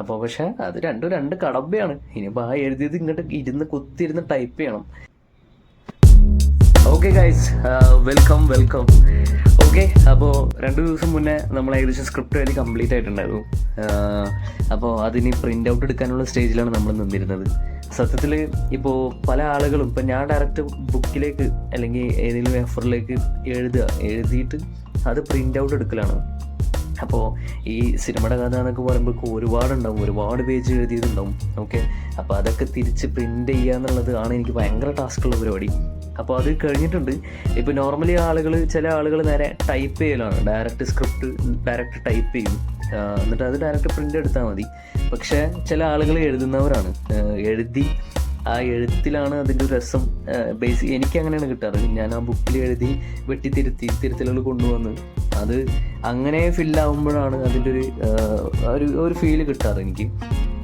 അപ്പോൾ പക്ഷെ അത് രണ്ടും രണ്ട് കടമ്പയാണ്. ഇനിയിപ്പോൾ ആ എഴുതിയത് ഇങ്ങോട്ട് ഇരുന്ന് കുത്തിയിരുന്ന് ടൈപ്പ് ചെയ്യണം. Okay guys welcome welcome okay അപ്പോൾ രണ്ട് ദിവസം മുന്നേ നമ്മൾ ഏകദേശം സ്ക്രിപ്റ്റ് വരെ കംപ്ലീറ്റ് ആയിട്ടുണ്ടായിരുന്നു. അപ്പോൾ അതിന് പ്രിന്റ് ഔട്ട് എടുക്കാനുള്ള സ്റ്റേജിലാണ് നമ്മൾ നിന്നിരുന്നത്. സത്യത്തിൽ ഇപ്പോൾ പല ആളുകളും ഇപ്പം ഞാൻ ഡയറക്റ്റ് ബുക്കിലേക്ക് അല്ലെങ്കിൽ ഏതെങ്കിലും എഫറിലേക്ക് എഴുതുക എഴുതിയിട്ട് അത് പ്രിന്റ് ഔട്ട് എടുക്കലാണ്. അപ്പോൾ ഈ സിനിമയുടെ കഥ എന്നൊക്കെ പറയുമ്പോൾ ഒരുപാടുണ്ടാവും. ഒരുപാട് പേജ് എഴുതിയതുണ്ടാവും. ഓക്കെ അപ്പോൾ അതൊക്കെ തിരിച്ച് പ്രിന്റ് ചെയ്യുക എന്നുള്ളത് ആണ് എനിക്ക് ഭയങ്കര ടാസ്ക്കുള്ള പരിപാടി. അപ്പോൾ അത് കഴിഞ്ഞിട്ടുണ്ട്. ഇപ്പോൾ നോർമലി ആളുകൾ ചില ആളുകൾ നേരെ ടൈപ്പ് ചെയ്യലാണ്. ഡയറക്റ്റ് സ്ക്രിപ്റ്റ് ഡയറക്റ്റ് ടൈപ്പ് ചെയ്യും. എന്നിട്ട് അത് ഡയറക്റ്റ് പ്രിന്റ് എടുത്താൽ മതി. പക്ഷേ ചില ആളുകൾ എഴുതുന്നവരാണ്. എഴുതി ആ എഴുത്തിലാണ് അതിന്റെ രസം. ബേസിക് എനിക്ക് അങ്ങനെയാണ് കിട്ടാറ്. ഞാൻ ആ ബുക്കിൽ എഴുതി വെട്ടി തിരുത്തി തിരുത്തലുകൾ കൊണ്ടുവന്ന് അത് അങ്ങനെ ഫില്ലാവുമ്പോഴാണ് അതിന്റെ ഒരു ഒരു ഒരു ഫീൽ കിട്ടാറ് എനിക്ക്.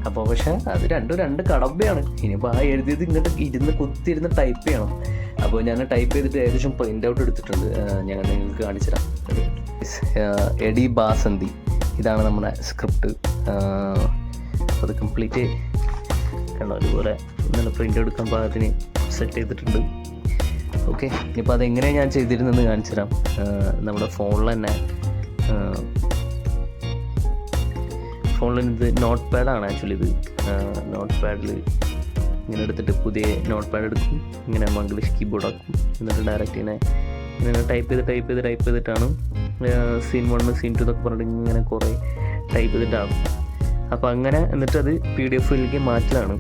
അപ്പോൾ പക്ഷേ അത് രണ്ടും രണ്ട് കടമ്പയാണ്. ഇനിയിപ്പോൾ ആ എഴുതിയത് ഇങ്ങോട്ട് ഇരുന്ന് കുത്തിയിരുന്ന് ടൈപ്പ് ചെയ്യണം. അപ്പോൾ ഞാൻ ടൈപ്പ് ചെയ്തിട്ട് ഏകദേശം പ്രിന്റ് ഔട്ട് എടുത്തിട്ടുണ്ട്. ഞാൻ നിങ്ങൾക്ക് കാണിച്ചു തരാം. എഡി ബാസന്തി. ഇതാണ് നമ്മുടെ സ്ക്രിപ്റ്റ് അത് കംപ്ലീറ്റ് കണ്ടോ? അതുപോലെ ഇന്നലെ പ്രിന്റ് എടുക്കാൻ പാകത്തിന് സെറ്റ് ചെയ്തിട്ടുണ്ട്. ഓക്കെ ഇനിയിപ്പോൾ അതെങ്ങനെയാണ് ഞാൻ ചെയ്തിരുന്നെന്ന് കാണിച്ചു തരാം നമ്മുടെ ഫോണിൽ തന്നെ ഫോണിൽ ഇത് നോട്ട് പാഡാണ് ആക്ച്വലി ഇത്. നോട്ട് പാഡിൽ ഇങ്ങനെ എടുത്തിട്ട് പുതിയ നോട്ട് പാഡ് എടുക്കും. ഇങ്ങനെ മംഗ്ലീഷ് കീബോർഡ് ആക്കും. എന്നിട്ട് ഡയറക്റ്റ് ഇങ്ങനെ ഇങ്ങനെ ടൈപ്പ് ചെയ്ത് ടൈപ്പ് ചെയ്ത് ടൈപ്പ് ചെയ്തിട്ടാണ് സീൻ വൺ സീൻ ടു എന്നൊക്കെ പറഞ്ഞിട്ട് ഇങ്ങനെ കുറേ ടൈപ്പ് ചെയ്തിട്ടാകും അപ്പോൾ അങ്ങനെ എന്നിട്ട് അത് പി ഡി എഫിലേക്ക് മാറ്റലാണ്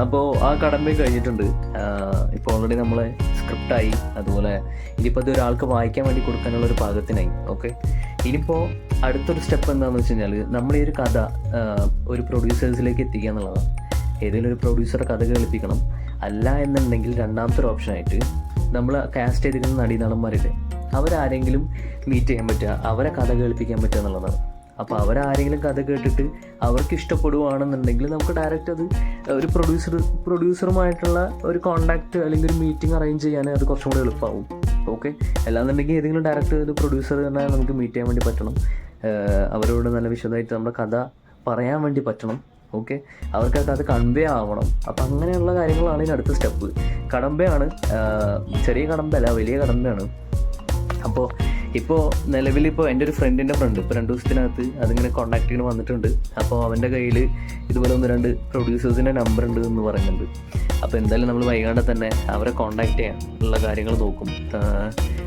അപ്പോൾ ആ കടമ്പ കഴിഞ്ഞിട്ടുണ്ട്. ഇപ്പോൾ ഓൾറെഡി നമ്മളെ സ്ക്രിപ്റ്റായി അതുപോലെ ഇനിയിപ്പോൾ അത് ഒരാൾക്ക് വായിക്കാൻ വേണ്ടി കൊടുക്കാനുള്ള ഒരു പാകത്തിനായി. ഓക്കെ ഇനിയിപ്പോൾ അടുത്തൊരു സ്റ്റെപ്പ് എന്താണെന്ന് വെച്ച് കഴിഞ്ഞാൽ നമ്മൾ ഈ ഒരു കഥ ഒരു പ്രൊഡ്യൂസേഴ്സിലേക്ക് എത്തിക്കുക എന്നുള്ളതാണ്. ഏതെങ്കിലും ഒരു പ്രൊഡ്യൂസറെ കഥ കേൾപ്പിക്കണം. അല്ല എന്നുണ്ടെങ്കിൽ രണ്ടാമത്തെ ഒരു ഓപ്ഷനായിട്ട് നമ്മൾ കാസ്റ്റ് ചെയ്തിരിക്കുന്ന നടീനടന്മാരില്ലേ അവരാരെങ്കിലും മീറ്റ് ചെയ്യാൻ പറ്റുക അവരെ കഥ കേൾപ്പിക്കാൻ പറ്റുക എന്നുള്ളതാണ്. അപ്പോൾ അവരാരെങ്കിലും കഥ കേട്ടിട്ട് അവർക്ക് ഇഷ്ടപ്പെടുവാണെന്നുണ്ടെങ്കിൽ നമുക്ക് ഡയറക്റ്റ് അത് ഒരു പ്രൊഡ്യൂസർ പ്രൊഡ്യൂസറുമായിട്ടുള്ള ഒരു കോണ്ടാക്ട് അല്ലെങ്കിൽ ഒരു മീറ്റിംഗ് അറേഞ്ച് ചെയ്യാൻ അത് കുറച്ചും കൂടി എളുപ്പമാവും ഓക്കെ അല്ലാന്നുണ്ടെങ്കിൽ ഏതെങ്കിലും ഡയറക്റ്റ് ഒരു പ്രൊഡ്യൂസർ തന്നെ നമുക്ക് മീറ്റ് ചെയ്യാൻ വേണ്ടി പറ്റണം. അവരോട് നല്ല വിശദമായിട്ട് നമ്മുടെ കഥ പറയാൻ വേണ്ടി പറ്റണം. ഓക്കെ അവർക്ക് അത് കൺവേ ആവണം. അപ്പം അങ്ങനെയുള്ള കാര്യങ്ങളാണ് ഇനി അടുത്ത സ്റ്റെപ്പ് കടമ്പയാണ് ചെറിയ കടമ്പല്ല വലിയ കടമ്പയാണ്. അപ്പോൾ ഇപ്പോൾ നിലവിലിപ്പോൾ എന്റെ ഒരു ഫ്രണ്ടിന്റെ ഫ്രണ്ട് ഇപ്പോൾ രണ്ട് ദിവസത്തിനകത്ത് അതിങ്ങനെ കോൺടാക്ട് ചെയ്യാൻ വന്നിട്ടുണ്ട്. അപ്പോൾ അവന്റെ കയ്യിൽ ഇതുപോലെ ഒന്ന് രണ്ട് പ്രൊഡ്യൂസേഴ്സിന്റെ നമ്പർ ഉണ്ട് എന്ന് പറയുന്നുണ്ട്. അപ്പോൾ എന്തായാലും നമ്മൾ വൈകാണ്ട് തന്നെ അവരെ കോൺടാക്ട് ചെയ്യാൻ ഉള്ള കാര്യങ്ങൾ നോക്കും.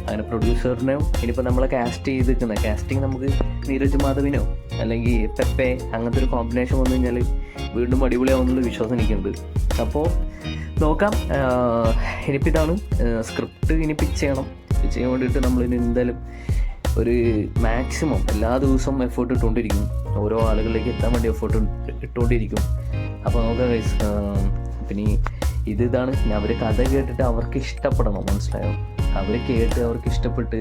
അങ്ങനെ പ്രൊഡ്യൂസറിനെയോ ഇനിയിപ്പോൾ നമ്മളെ കാസ്റ്റ് ചെയ്തിരിക്കുന്ന കാസ്റ്റിംഗ് നമുക്ക് നീരജ് മാധവിനോ അല്ലെങ്കിൽ പെപ്പെ അങ്ങനത്തെ ഒരു കോമ്പിനേഷൻ വന്നു കഴിഞ്ഞാൽ വീണ്ടും അടിപൊളിയാവുന്നുള്ള വിശ്വാസം എനിക്കുണ്ട്. അപ്പോൾ നോക്കാം. ഇനിയിപ്പോൾ ഇതാണ് സ്ക്രിപ്റ്റ് ഇനി പിച്ച് ചെയ്യണം. ചെയ്യാൻ വേണ്ടിയിട്ട് നമ്മളിനി എന്തായാലും ഒരു മാക്സിമം എല്ലാ ദിവസവും എഫേർട്ട് ഇട്ടുകൊണ്ടിരിക്കും. ഓരോ ആളുകളിലേക്ക് എത്താൻ വേണ്ടി എഫേർട്ട് ഇട്ടുകൊണ്ടിരിക്കും. അപ്പോൾ നമുക്ക് പിന്നെ ഇത് ഇതാണ്. അവർ കഥ കേട്ടിട്ട് അവർക്ക് ഇഷ്ടപ്പെടണം മനസ്സിലായോ? അവർ കേട്ട് അവർക്ക് ഇഷ്ടപ്പെട്ട്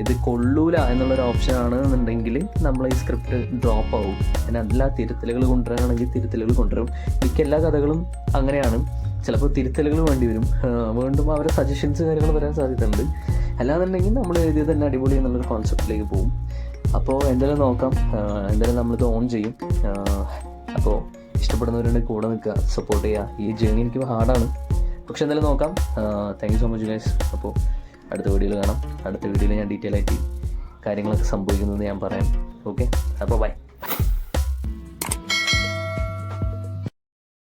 ഇത് കൊള്ളൂല എന്നുള്ളൊരു ഓപ്ഷൻ ആണ് എന്നുണ്ടെങ്കിൽ നമ്മൾ ഈ സ്ക്രിപ്റ്റ് ഡ്രോപ്പ് ആവും. പിന്നെ എല്ലാ തിരുത്തലുകൾ കൊണ്ടുവരാനാണെങ്കിൽ തിരുത്തലുകൾ കൊണ്ടുവരും. മിക്ക എല്ലാ കഥകളും അങ്ങനെയാണ്. ചിലപ്പോൾ തിരുത്തലുകൾ വേണ്ടി വരും. വീണ്ടും അവരുടെ സജഷൻസ് കാര്യങ്ങൾ വരാൻ സാധ്യതയുണ്ട്. അല്ലാന്നുണ്ടെങ്കിൽ നമ്മൾ എഴുതിയത് തന്നെ അടിപൊളി എന്നുള്ളൊരു കോൺസെപ്റ്റിലേക്ക് പോകും. അപ്പോൾ എന്തായാലും നോക്കാം. എന്തായാലും നമ്മളിത് ഓൺ ചെയ്യും. അപ്പോൾ ഇഷ്ടപ്പെടുന്നവരുടെ കൂടെ നിൽക്കുക സപ്പോർട്ട് ചെയ്യുക. ഈ ജേണി എനിക്ക് ഹാർഡാണ് പക്ഷെ എന്തായാലും നോക്കാം. Thank you so much guys അപ്പോൾ അടുത്ത വീഡിയോയിൽ കാണാം. അടുത്ത വീഡിയോയിൽ ഞാൻ ഡീറ്റെയിൽ ആയിട്ട് കാര്യങ്ങളൊക്കെ സംഭവിക്കുന്നത് ഞാൻ പറയാം. ഓക്കെ അപ്പോൾ ബൈ